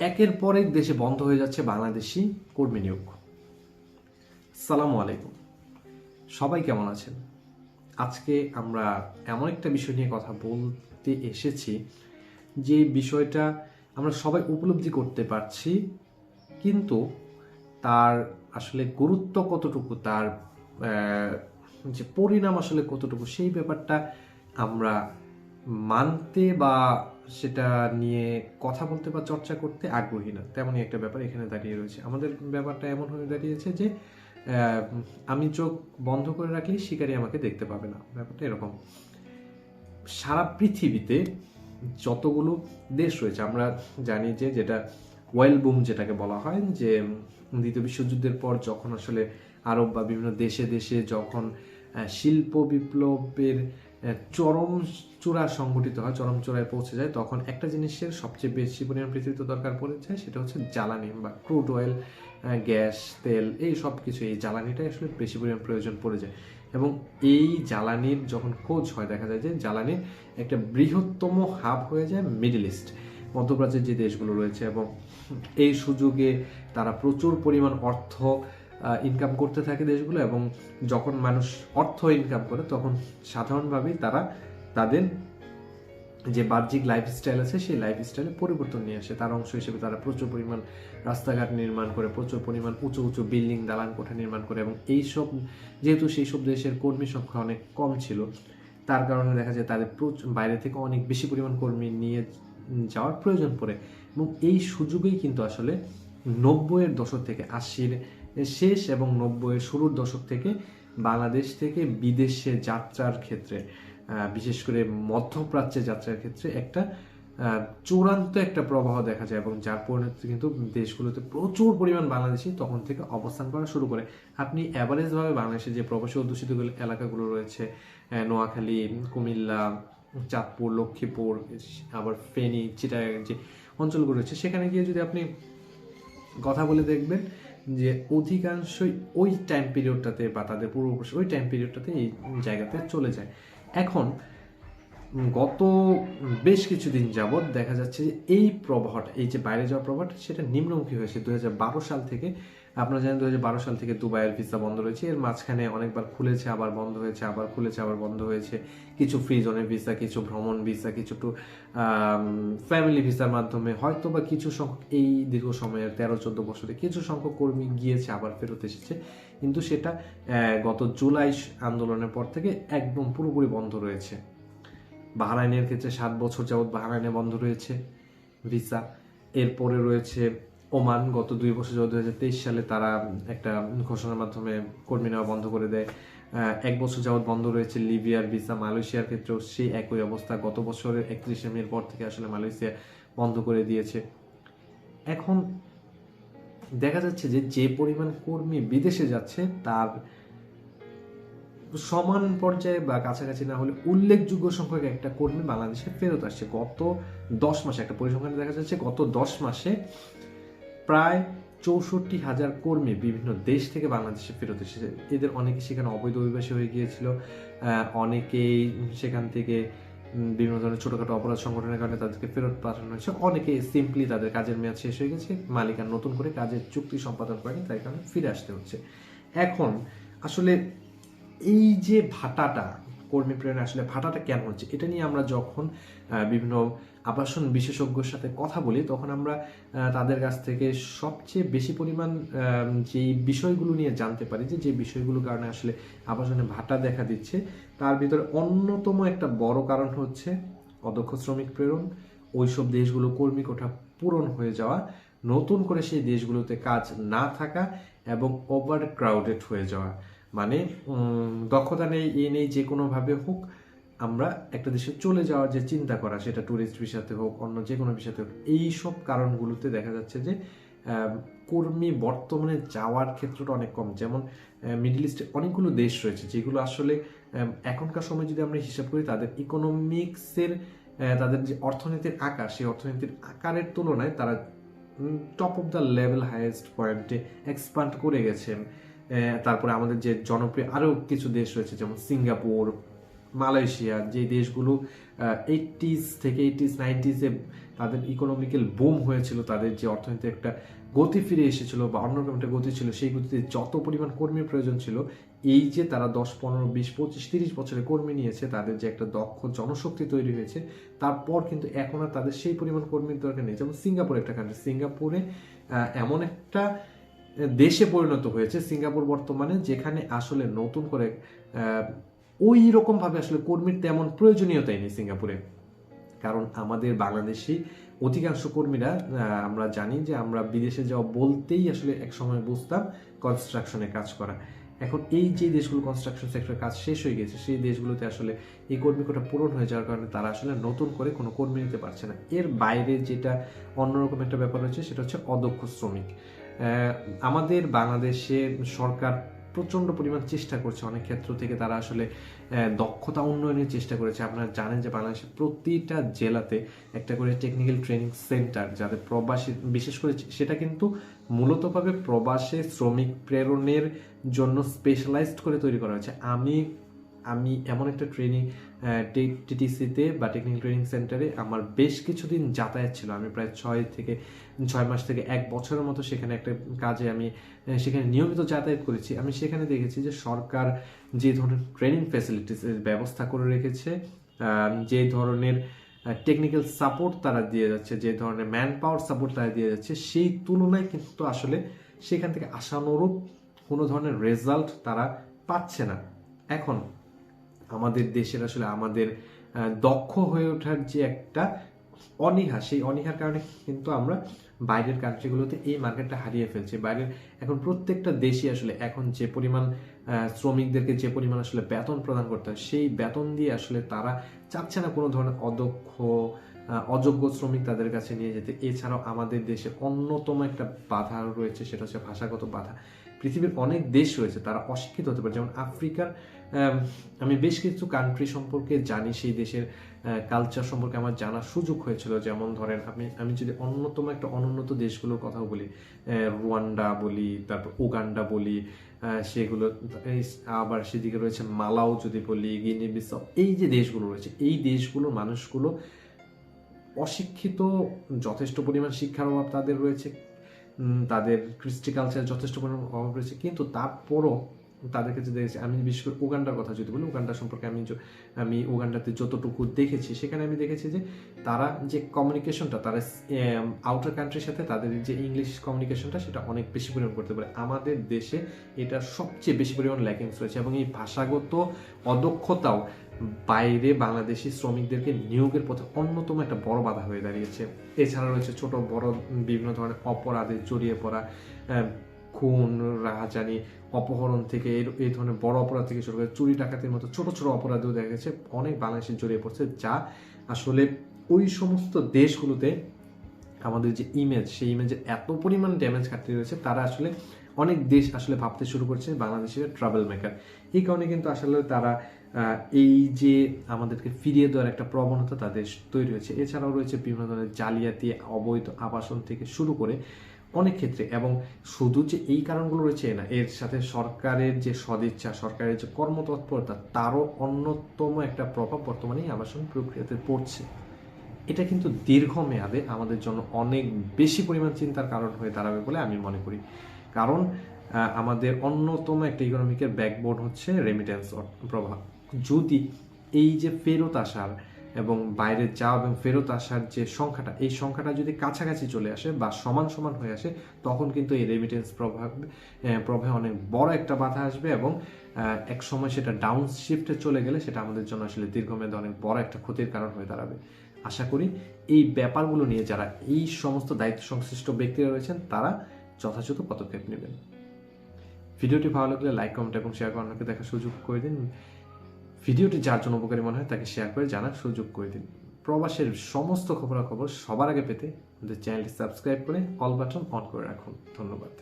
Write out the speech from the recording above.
একের পর এক দেশে বন্ধ হয়ে যাচ্ছে বাংলাদেশি কর্মী নিয়োগ। সালামু আলাইকুম সবাই কেমন আছেন? আজকে আমরা এমন একটা বিষয় নিয়ে কথা বলতে এসেছি যে বিষয়টা আমরা সবাই উপলব্ধি করতে পারছি, কিন্তু তার আসলে গুরুত্ব কতটুকু, তার যে পরিণাম আসলে কতটুকু, সেই ব্যাপারটা আমরা মানতে বা সেটা নিয়ে কথা বলতে বা চর্চা করতে আগ্রহী না। তেমনই একটা ব্যাপার এখানে দাঁড়িয়ে রয়েছে। আমাদের ব্যাপারটা এমন হয়ে দাঁড়িয়েছে যে আমি চোখ বন্ধ করে রাখলে শিকারী আমাকে দেখতে পাবে না। ব্যাপারটা এরকম। সারা পৃথিবীতে যতগুলো দেশ রয়েছে, আমরা জানি যে যেটা ওয়েল বুম যেটাকে বলা হয়, যে দ্বিতীয় বিশ্বযুদ্ধের পর যখন আসলে আরব বা বিভিন্ন দেশে দেশে যখন শিল্প বিপ্লবের চরম চূড়া সংগঠিত হয়, চরম চূড়ায় পৌঁছে যায়, তখন একটা জিনিসের সবচেয়ে বেশি পরিমাণ পৃথিবীতে দরকার পড়ে যায়, সেটা হচ্ছে জ্বালানি বা ক্রুড অয়েল গ্যাস তেল, এই সব কিছু, এই জ্বালানিটাই আসলে বেশি পরিমাণ প্রয়োজন পড়ে যায়। এবং এই জ্বালানির যখন খোঁজ হয়, দেখা যায় যে জ্বালানির একটা বৃহত্তম হাব হয়ে যায় মিডল ইস্ট মধ্যপ্রাচ্যের যে দেশগুলো রয়েছে এবং এই সুযোগে তারা প্রচুর পরিমাণ অর্থ ইনকাম করতে থাকে দেশগুলো এবং যখন মানুষ অর্থ ইনকাম করে, তখন সাধারণভাবেই তারা তাদের যে বাহ্যিক লাইফস্টাইল আছে, সেই লাইফস্টাইলে পরিবর্তন নিয়ে আসে। তার অংশ হিসেবে তারা প্রচুর পরিমাণ রাস্তাঘাট নির্মাণ করে, প্রচুর পরিমাণ উঁচু উঁচু বিল্ডিং দালান কোঠা নির্মাণ করে এবং এইসব, যেহেতু সেই সব দেশের কর্মী সংখ্যা অনেক কম ছিল, তার কারণে দেখা যায় তাদের প্রচুর বাইরে থেকে অনেক বেশি পরিমাণ কর্মী নিয়ে যাওয়ার প্রয়োজন পড়ে। এবং এই সুযোগেই কিন্তু আসলে নব্বইয়ের দশক থেকে আশির শেষ এবং নব্বইয়ের শুরুর দশক থেকে বাংলাদেশ থেকে বিদেশে যাত্রার ক্ষেত্রে বিশেষ করে মধ্যপ্রাচ্যে যাত্রার ক্ষেত্রে একটা চূড়ান্ত একটা প্রবাহ দেখা যায় এবং যার পরিণতিতে কিন্তু দেশগুলোতে প্রচুর পরিমাণ বাংলাদেশি তখন থেকে অবস্থান করা শুরু করে। আপনি অ্যাভারেজভাবে বাংলাদেশে যে প্রবাসী অধ্যুষিত এলাকাগুলো রয়েছে নোয়াখালী, কুমিল্লা, চাঁদপুর, লক্ষ্মীপুর, আবার ফেনী, চিটাগাং যে অঞ্চলগুলো রয়েছে, সেখানে গিয়ে যদি আপনি কথা বলে দেখবেন যে অধিকাংশই ওই টাইম পিরিয়ডটাতে বা তাদের পূর্বপুরুষ ওই টাইম পিরিয়ডটাতে এই জায়গাতে চলে যায়। এখন গত বেশ কিছুদিন যাবৎ দেখা যাচ্ছে যে এই প্রবাহটা, এই যে বাইরে যাওয়া প্রবাহটা, সেটা নিম্নমুখী হয়েছে। দু হাজার বারো সাল থেকে আপনারা জানেন দু হাজার বারো সাল থেকে দুবাইয়ের ভিসা বন্ধ রয়েছে। এর মাঝখানে অনেকবার খুলেছে, আবার বন্ধ হয়েছে, আবার খুলেছে, আবার বন্ধ হয়েছে। কিছু ফ্রি জোনের ভিসা কিছু ভ্রমণ ভিসা কিছু টু ফ্যামিলি ভিসার মাধ্যমে। হয়তো বা কিছু সংখ্যক, এই দীর্ঘ সময়ের তেরো, চোদ্দ বছরে কিছু সংখ্যক কর্মী গিয়েছে, আবার ফেরত এসেছে। কিন্তু সেটা গত জুলাই আন্দোলনের পর থেকে একদম পুরোপুরি বন্ধ রয়েছে। বাহরাইনের ক্ষেত্রে সাত বছর যাবৎ বাহরাইনে বন্ধ রয়েছে ভিসা এরপরে রয়েছে ওমান গত দুই বছর দু সালে তারা একটা ঘোষণার মাধ্যমে কর্মী নেওয়া বন্ধ করে দেয় এক বছর যাবৎ বন্ধ রয়েছে লিবিয়ার ভিসা। মালয়েশিয়ার ক্ষেত্রেও সেই একই অবস্থা গত বছরের একত্রিশে মের পর থেকে আসলে মালয়েশিয়া বন্ধ করে দিয়েছে। এখন দেখা যাচ্ছে যে যে পরিমাণ কর্মী বিদেশে যাচ্ছে, তার সমান পর্যায়ে বা কাছাকাছি না হলে উল্লেখযোগ্য সংখ্যক একটা কর্মী বাংলাদেশে ফেরত আসছে। গত দশ মাসে, একটা পরিসংখ্যানে দেখা যাচ্ছে গত দশ মাসে প্রায় চৌষট্টি হাজার কর্মী বিভিন্ন দেশ থেকে বাংলাদেশে ফেরত এসেছে। এদের অনেকে সেখানে অবৈধ অভিবাসী হয়ে গিয়েছিল অনেকেই সেখান থেকে বিভিন্ন ধরনের ছোটোখাটো অপরাধ সংগঠনের কারণে তাদেরকে ফেরত পাঠানো হয়েছে। অনেকে সিম্পলি তাদের কাজের মেয়াদ শেষ হয়ে গেছে মালিক আর নতুন করে কাজের চুক্তি সম্পাদন করেনি তাই কারণে ফিরে আসতে হচ্ছে। এখন, আসলে এই যে ভাটাটা কর্মী প্রেরণে আসলে ভাটাটা কেন হচ্ছে? এটা নিয়ে আমরা যখন বিভিন্ন আবাসন বিশেষজ্ঞর সাথে কথা বলি, তখন আমরা তাদের কাছ থেকে সবচেয়ে বেশি পরিমাণ যেই বিষয়গুলো নিয়ে জানতে পারি যে যে বিষয়গুলোর কারণে আসলে আবাসনে ভাটা দেখা দিচ্ছে, তার ভিতরে অন্যতম একটা বড় কারণ হচ্ছে অদক্ষ শ্রমিক প্রেরণ, ওইসব দেশগুলো কর্মী কোঠা পূরণ হয়ে যাওয়া, নতুন করে সেই দেশগুলোতে কাজ না থাকা এবং ওভার ক্রাউডেড হয়ে যাওয়া। মানে দক্ষতা নেই, এ নেই, যে কোনোভাবে হোক, আমরা একটা দেশে চলে যাওয়ার যে চিন্তা করা, সেটা ট্যুরিস্ট ভিসাতে হোক, অন্য যে কোনো ভিসাতে হোক এই সব কারণগুলোতে দেখা যাচ্ছে যে কর্মী বর্তমানে যাওয়ার ক্ষেত্রটা অনেক কম। যেমন মিডল ইস্টে অনেকগুলো দেশ রয়েছে, যেগুলো আসলে এখনকার সময় যদি আমরা হিসাব করি, তাদের ইকোনমিক্সের তাদের যে অর্থনীতির আকার, সেই অর্থনীতির আকারের তুলনায় তারা top of the level highest পয়েন্টে এক্সপান্ড করে গেছেন। তারপরে আমাদের যে জনপ্রিয় আরও কিছু দেশ রয়েছে, যেমন সিঙ্গাপুর, মালয়েশিয়া, যে দেশগুলো এইটিস থেকে এইটিস নাইনটিসে তাদের ইকোনমিক্যাল বুম হয়েছিল, তাদের যে অর্থনীতি একটা গতি ফিরে এসেছিল বা অন্যরকম একটা গতি ছিল, সেই গতিতে যত পরিমাণ কর্মীর প্রয়োজন ছিল, এই যে তারা দশ, পনেরো, বিশ, পঁচিশ, তিরিশ বছরে কর্মী নিয়েছে, তাদের যে একটা দক্ষ জনশক্তি তৈরি হয়েছে, তারপর কিন্তু এখন আর তাদের সেই পরিমাণ কর্মীর দরকার নেই। যেমন সিঙ্গাপুর একটা কান্ট্রি সিঙ্গাপুরে এমন একটা দেশে পরিণত হয়েছে, সিঙ্গাপুর বর্তমানে, যেখানে আসলে নতুন করে ওই রকম ভাবে আসলে কর্মীর তেমন প্রয়োজনীয়তাই নেই সিঙ্গাপুরে। কারণ আমাদের বাংলাদেশি অধিকাংশ কর্মীরা আমরা জানি যে আমরা বিদেশে যাওয়া বলতেই আসলে এক সময় বুঝতাম কনস্ট্রাকশনে কাজ করা। এখন এই যে দেশগুলো কনস্ট্রাকশন সেক্টরের কাজ শেষ হয়ে গেছে, সেই দেশগুলোতে আসলে এই কর্মী কোটা পূরণ হয়ে যাওয়ার কারণে তারা আসলে নতুন করে কোনো কর্মী নিতে পারছে না। এর বাইরে যেটা অন্যরকম একটা ব্যাপার হচ্ছে সেটা হচ্ছে অদক্ষ শ্রমিক। আমাদের বাংলাদেশে সরকার প্রচণ্ড পরিমাণ চেষ্টা করছে। অনেক ক্ষেত্র থেকে তারা আসলে দক্ষতা উন্নয়নের চেষ্টা করেছে। আপনারা জানেন যে বাংলাদেশের প্রতিটা জেলাতে একটা করে টেকনিক্যাল ট্রেনিং সেন্টার যাদের প্রবাসী, বিশেষ করে সেটা কিন্তু মূলতভাবে প্রবাসে শ্রমিক প্রেরণের জন্য স্পেশালাইজড করে তৈরি করা হয়েছে। আমি আমি এমন একটা ট্রেনিং টিটিসিতে বা টেকনিক্যাল ট্রেনিং সেন্টারে আমার বেশ কিছুদিন যাতায়াত ছিল। আমি প্রায় ছয় থেকে, ছয় মাস থেকে এক বছরের মতো সেখানে একটা কাজে আমি সেখানে নিয়মিত যাতায়াত করেছি। আমি সেখানে দেখেছি যে সরকার যে ধরনের ট্রেনিং ফ্যাসিলিটিস ব্যবস্থা করে রেখেছে যে ধরনের টেকনিক্যাল সাপোর্ট তারা দিয়ে যাচ্ছে, যে ধরনের ম্যান পাওয়ার সাপোর্ট তারা দিয়ে যাচ্ছে, সেই তুলনায় কিন্তু আসলে সেখান থেকে আশানুরূপ কোনো ধরনের রেজাল্ট তারা পাচ্ছে না। এখন আমাদের দেশের আসলে আমাদের দক্ষ হয়ে ওঠার যে একটা অনীহা, সেই অনীহার কারণে কিন্তু আমরা বাইরের কান্ট্রিগুলোতে এই মার্কেটটা হারিয়ে ফেলছি। বাইরের, এখন প্রত্যেকটা দেশই আসলে এখন যে পরিমাণ শ্রমিকদেরকে যে পরিমাণ আসলে বেতন প্রদান করতে হয়, সেই বেতন দিয়ে আসলে তারা চাচ্ছে না কোনো ধরনের অদক্ষ অযোগ্য শ্রমিক তাদের কাছে নিয়ে যেতে। এছাড়াও আমাদের দেশে অন্যতম একটা বাধা রয়েছে, সেটা হচ্ছে ভাষাগত বাধা। পৃথিবীর অনেক দেশ রয়েছে, তারা অশিক্ষিত হতে পারে। যেমন আফ্রিকার আম, বেশ কিছু কান্ট্রি সম্পর্কে জানি সেই দেশের কালচার সম্পর্কে আমার জানার সুযোগ হয়েছিল। যেমন ধরেন আমি আমি যদি অন্যতম একটা অনুন্নত দেশগুলোর কথা বলি রুয়ান্ডা বলি তারপর উগান্ডা বলি সেগুলো আবার সেদিকে রয়েছে মালাও যদি বলি গিনি বিসাও এই যে দেশগুলো রয়েছে এই দেশগুলোর মানুষগুলো অশিক্ষিত যথেষ্ট পরিমাণ শিক্ষার অভাব তাদের রয়েছে তাদের কৃষ্টি কালচার যথেষ্ট পরিমাণ অভাব রয়েছে কিন্তু তারপরও তাদের কাছে দেখেছি, আমি বিশেষ করে উগান্ডার কথা যদি বলি, উগান্ডা সম্পর্কে আমি আমি উগান্ডাতে যতটুকু দেখেছি, সেখানে আমি দেখেছি যে তারা যে কমিউনিকেশনটা তারা আউটার কান্ট্রির সাথে তাদের যে ইংলিশ কমিউনিকেশনটা সেটা অনেক বেশি পরিমাণ করতে পারে। আমাদের দেশে এটা সবচেয়ে বেশি পরিমাণ ল্যাকিংস রয়েছে এবং এই ভাষাগত অদক্ষতাও বাইরে বাংলাদেশি শ্রমিকদেরকে নিয়োগের পথে অন্যতম একটা বড় বাধা হয়ে দাঁড়িয়েছে। এছাড়া রয়েছে ছোট, বড়, বিভিন্ন ধরনের অপরাধে জড়িয়ে পড়া খুন, রাহাজানি, অপহরণ থেকে এই ধরনের বড় অপরাধ থেকে শুরু করে চুরি, ডাকাতির মতো ছোট ছোট অপরাধেও দেখা গেছে অনেক বাংলাদেশে জড়িয়ে পড়ছে, যা আসলে ওই সমস্ত দেশগুলোতে আমাদের যে ইমেজ সেই ইমেজের এত পরিমাণ ড্যামেজ ঘাটতি রয়েছে, তারা আসলে অনেক দেশ আসলে ভাবতে শুরু করছে বাংলাদেশের ট্রাভেল মেকার এই কারণে কিন্তু আসলে তারা এই যে আমাদেরকে ফিরিয়ে দেওয়ার একটা প্রবণতা তাদের তৈরি হয়েছে। এছাড়াও রয়েছে বিভিন্ন ধরনের জালিয়াতি, অবৈধ আবাসন থেকে শুরু করে অনেক ক্ষেত্রে এবং শুধু যে এই কারণগুলো রয়েছে না, এর সাথে সরকারের যে সদিচ্ছা, সরকারের যে কর্মতৎপরতা, তারও অন্যতম একটা প্রভাব বর্তমানে আবাসন প্রক্রিয়াতে পড়ছে। এটা কিন্তু দীর্ঘমেয়াদে আমাদের জন্য অনেক বেশি পরিমাণ চিন্তার কারণ হয়ে দাঁড়াবে বলে আমি মনে করি। কারণ আমাদের অন্যতম একটা ইকোনমিকের ব্যাকবোর্ড হচ্ছে রেমিটেন্স প্রভাব যদি এই যে ফেরত আসার এবং বাইরে যাওয়া এবং ফেরত আসার যে সংখ্যাটা, এই সংখ্যাটা যদি কাছাকাছি চলে আসে বা সমান সমান হয়ে আসে, তখন কিন্তু এই রেমিটেন্স প্রভাব প্রভাবে অনেক বড় একটা বাধা আসবে এবং এক সময় সেটা ডাউন শিফটে চলে গেলে সেটা আমাদের জন্য আসলে দীর্ঘমেয়াদে অনেক বড় একটা ক্ষতির কারণ হয়ে দাঁড়াবে। আশা করি এই ব্যাপারগুলো নিয়ে যারা এই সমস্ত দায়িত্ব সংশ্লিষ্ট ব্যক্তিরা রয়েছেন, তারা যথাযথ পদক্ষেপ নেবেন। ভিডিওটি ভালো লাগলে লাইক কমেন্ট এবং শেয়ার করে অন্যকে দেখার সুযোগ করে দিন। ভিডিওটি যার জন্য উপকারী মনে হয় তাকে শেয়ার করে জানার সুযোগ করে দিন। প্রবাসের সমস্ত খবরাখবর সবার আগে পেতে আমাদের চ্যানেলটি সাবস্ক্রাইব করে অল বাটন অন করে রাখুন। ধন্যবাদ।